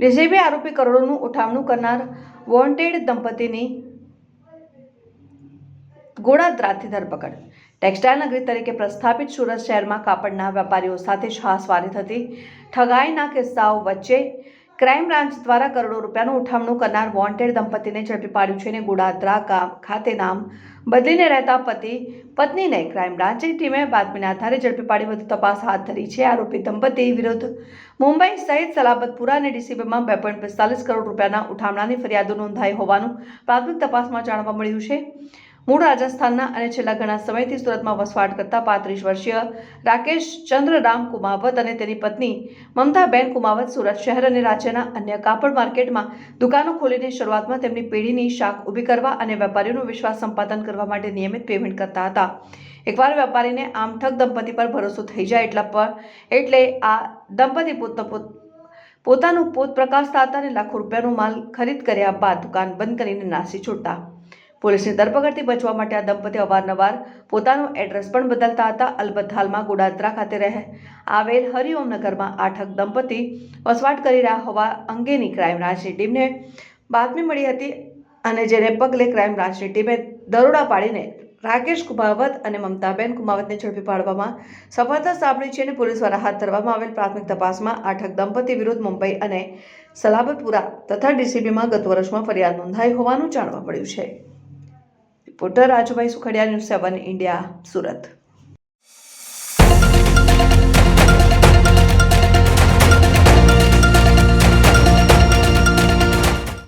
DCB આરોપી કરોડોનું ઉઠામણું કરનાર wanted દંપતીની ગોળાદ્રાથી ધરપકડ ટેક્સટાઇલ નગરી તરીકે પ્રસ્થાપિત સુરત શહેરમાં કાપડના વેપારીઓ સાથે છાસવારી થતી ઠગાઈના કિસ્સાઓ વચ્ચે ક્રાઇમ બ્રાન્ચ દ્વારા કરોડો રૂપિયાનું ઉઠામણું કરનાર વોન્ટેડ દંપતીને ઝડપી પાડ્યું છે અને ગોળાદ્રા ગામ ખાતે નામ બદલીને રહેતા પતિ, પત્નીને ક્રાઇમ બ્રાન્ચની ટીમે બાતમીના આધારે ઝડપી પાડી વધુ તપાસ હાથ ધરી છે. આરોપી દંપતી વિરુદ્ધ મુંબઈ સહિત સલાબતપુરા અને ડીસીબીમાં બે પોઈન્ટ પિસ્તાલીસ કરોડ રૂપિયાના ઉઠામણાની ફરિયાદો નોંધાઈ હોવાનું પ્રાથમિક તપાસમાં જાણવા મળ્યું છે. મૂળ રાજસ્થાનના અને છેલ્લા ઘણા સમયથી સુરતમાં વસવાટ કરતા પાંત્રીસ વર્ષીય રાકેશ ચંદ્રરામ કુમાવત અને તેની પત્ની મમતાબેન કુમાવત સુરત શહેર અને રાજ્યના અન્ય કાપડ માર્કેટમાં દુકાનો ખોલીને શરૂઆતમાં તેમની પેઢીની શાખ ઊભી કરવા અને વેપારીઓનો વિશ્વાસ સંપાદન કરવા માટે નિયમિત પેમેન્ટ કરતા હતા. એકવાર વેપારીને આમ ઠગ દંપતી પર ભરોસો થઈ જાય એટલા પર, એટલે આ દંપતી પોતનો પોત, પોતાનું પોત પ્રકાશતા હતા અને લાખો રૂપિયાનો માલ ખરીદ કર્યા બાદ દુકાન બંધ કરીને નાસી છૂટતા પોલીસની ધરપકડથી બચવા માટે આ દંપતી અવારનવાર પોતાનું એડ્રેસ પણ બદલતા હતા. અલબત્ત હાલમાં ગોડાદરા ખાતે રહે. આવેલ હરિઓમનગરમાં આઠક દંપતી વસવાટ કરી રહ્યા હોવા અંગેની ક્રાઇમ બ્રાન્ચની ટીમને બાતમી મળી હતી અને જેને પગલે ક્રાઇમ બ્રાન્ચની ટીમે દરોડા પાડીને રાકેશ કુમાવત અને મમતાબેન કુમાવતને ઝડપી પાડવામાં સફળતા સાંભળી છે અને પોલીસ દ્વારા હાથ ધરવામાં આવેલ પ્રાથમિક તપાસમાં આઠક દંપતી વિરુદ્ધ મુંબઈ અને સલાબતપુરા તથા ડીસીબીમાં ગત વર્ષમાં ફરિયાદ નોંધાઈ હોવાનું જાણવા મળ્યું છે. Reporter Rajubhai Sukhadia news seven India Surat.